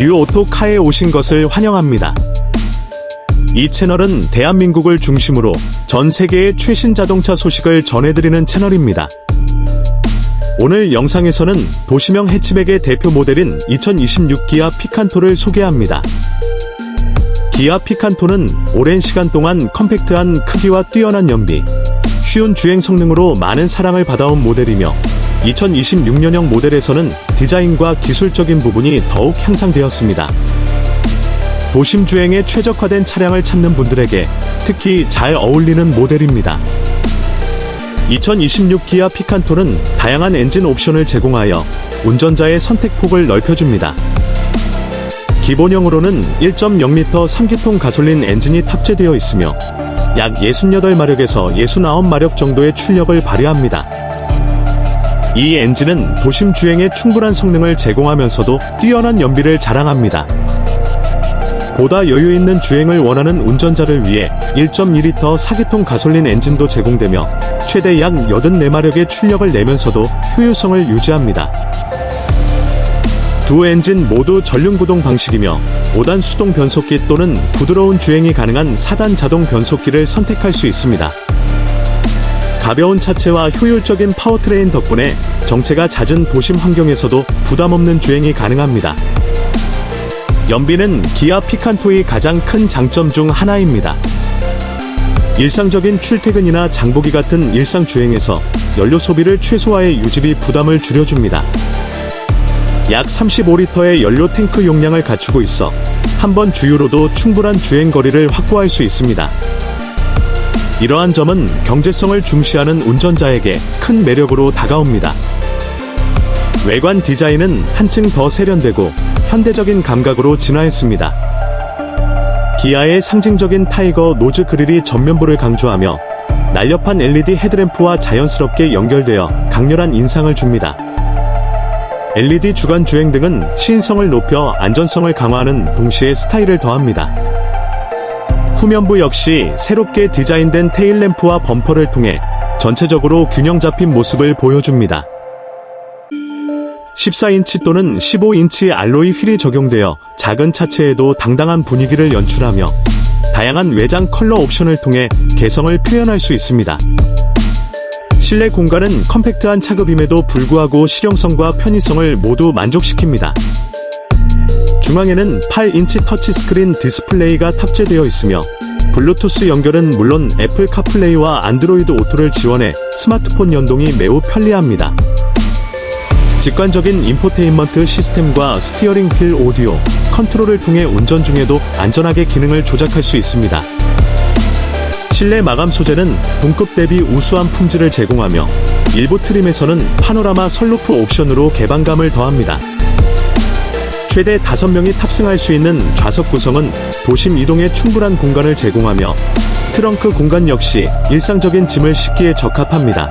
뉴오토카에 오신 것을 환영합니다. 이 채널은 대한민국을 중심으로 전 세계의 최신 자동차 소식을 전해드리는 채널입니다. 오늘 영상에서는 도시명 해치백의 대표 모델인 2026 기아 피칸토를 소개합니다. 기아 피칸토는 오랜 시간 동안 컴팩트한 크기와 뛰어난 연비, 쉬운 주행 성능으로 많은 사랑을 받아온 모델이며 2026년형 모델에서는 디자인과 기술적인 부분이 더욱 향상되었습니다. 도심 주행에 최적화된 차량을 찾는 분들에게 특히 잘 어울리는 모델입니다. 2026 기아 피칸토는 다양한 엔진 옵션을 제공하여 운전자의 선택폭을 넓혀줍니다. 기본형으로는 1.0L 3기통 가솔린 엔진이 탑재되어 있으며 약 68마력에서 69마력 정도의 출력을 발휘합니다. 이 엔진은 도심 주행에 충분한 성능을 제공하면서도 뛰어난 연비를 자랑합니다. 보다 여유 있는 주행을 원하는 운전자를 위해 1.2L 4기통 가솔린 엔진도 제공되며 최대 약 84마력의 출력을 내면서도 효율성을 유지합니다. 두 엔진 모두 전륜 구동 방식이며 5단 수동 변속기 또는 부드러운 주행이 가능한 4단 자동 변속기를 선택할 수 있습니다. 가벼운 차체와 효율적인 파워트레인 덕분에 정체가 잦은 도심 환경에서도 부담 없는 주행이 가능합니다. 연비는 기아 피칸토의 가장 큰 장점 중 하나입니다. 일상적인 출퇴근이나 장보기 같은 일상 주행에서 연료 소비를 최소화해 유지비 부담을 줄여줍니다. 약 35리터의 연료 탱크 용량을 갖추고 있어 한 번 주유로도 충분한 주행 거리를 확보할 수 있습니다. 이러한 점은 경제성을 중시하는 운전자에게 큰 매력으로 다가옵니다. 외관 디자인은 한층 더 세련되고 현대적인 감각으로 진화했습니다. 기아의 상징적인 타이거 노즈 그릴이 전면부를 강조하며 날렵한 LED 헤드램프와 자연스럽게 연결되어 강렬한 인상을 줍니다. LED 주간 주행 등은 시인성을 높여 안전성을 강화하는 동시에 스타일을 더합니다. 후면부 역시 새롭게 디자인된 테일램프와 범퍼를 통해 전체적으로 균형 잡힌 모습을 보여줍니다. 14인치 또는 15인치 알로이 휠이 적용되어 작은 차체에도 당당한 분위기를 연출하며 다양한 외장 컬러 옵션을 통해 개성을 표현할 수 있습니다. 실내 공간은 컴팩트한 차급임에도 불구하고 실용성과 편의성을 모두 만족시킵니다. 중앙에는 8인치 터치스크린 디스플레이가 탑재되어 있으며 블루투스 연결은 물론 애플 카플레이와 안드로이드 오토를 지원해 스마트폰 연동이 매우 편리합니다. 직관적인 인포테인먼트 시스템과 스티어링 휠 오디오, 컨트롤을 통해 운전 중에도 안전하게 기능을 조작할 수 있습니다. 실내 마감 소재는 동급 대비 우수한 품질을 제공하며 일부 트림에서는 파노라마 선루프 옵션으로 개방감을 더합니다. 최대 5명이 탑승할 수 있는 좌석 구성은 도심 이동에 충분한 공간을 제공하며 트렁크 공간 역시 일상적인 짐을 싣기에 적합합니다.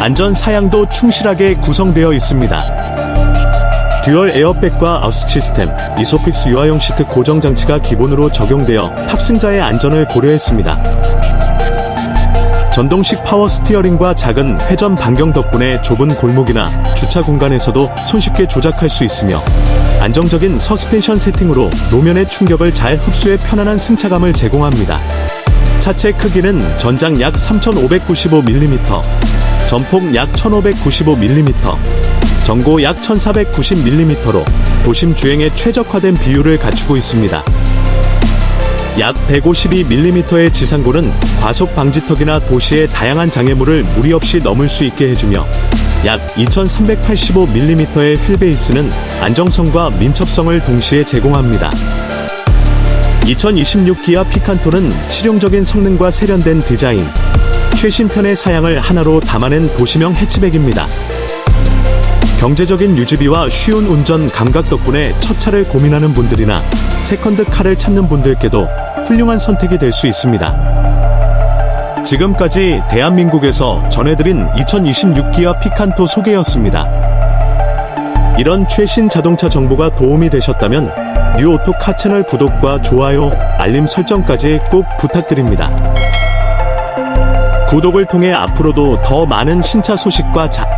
안전 사양도 충실하게 구성되어 있습니다. 듀얼 에어백과 아우스 시스템, 이소픽스 유아용 시트 고정 장치가 기본으로 적용되어 탑승자의 안전을 고려했습니다. 전동식 파워 스티어링과 작은 회전 반경 덕분에 좁은 골목이나 주차 공간에서도 손쉽게 조작할 수 있으며 안정적인 서스펜션 세팅으로 노면의 충격을 잘 흡수해 편안한 승차감을 제공합니다. 차체 크기는 전장 약 3,595mm, 전폭 약 1,595mm, 전고 약 1,490mm로 도심 주행에 최적화된 비율을 갖추고 있습니다. 약 152mm의 지상고는 과속 방지턱이나 도시의 다양한 장애물을 무리 없이 넘을 수 있게 해주며 약 2385mm의 휠베이스는 안정성과 민첩성을 동시에 제공합니다. 2026 기아 피칸토는 실용적인 성능과 세련된 디자인, 최신편의 사양을 하나로 담아낸 도시명 해치백입니다. 경제적인 유지비와 쉬운 운전 감각 덕분에 첫 차를 고민하는 분들이나 세컨드 카를 찾는 분들께도 훌륭한 선택이 될 수 있습니다. 지금까지 대한민국에서 전해드린 2026 기아 피칸토 소개였습니다. 이런 최신 자동차 정보가 도움이 되셨다면 뉴오토카 채널 구독과 좋아요, 알림 설정까지 꼭 부탁드립니다. 구독을 통해 앞으로도 더 많은 신차 소식과 자,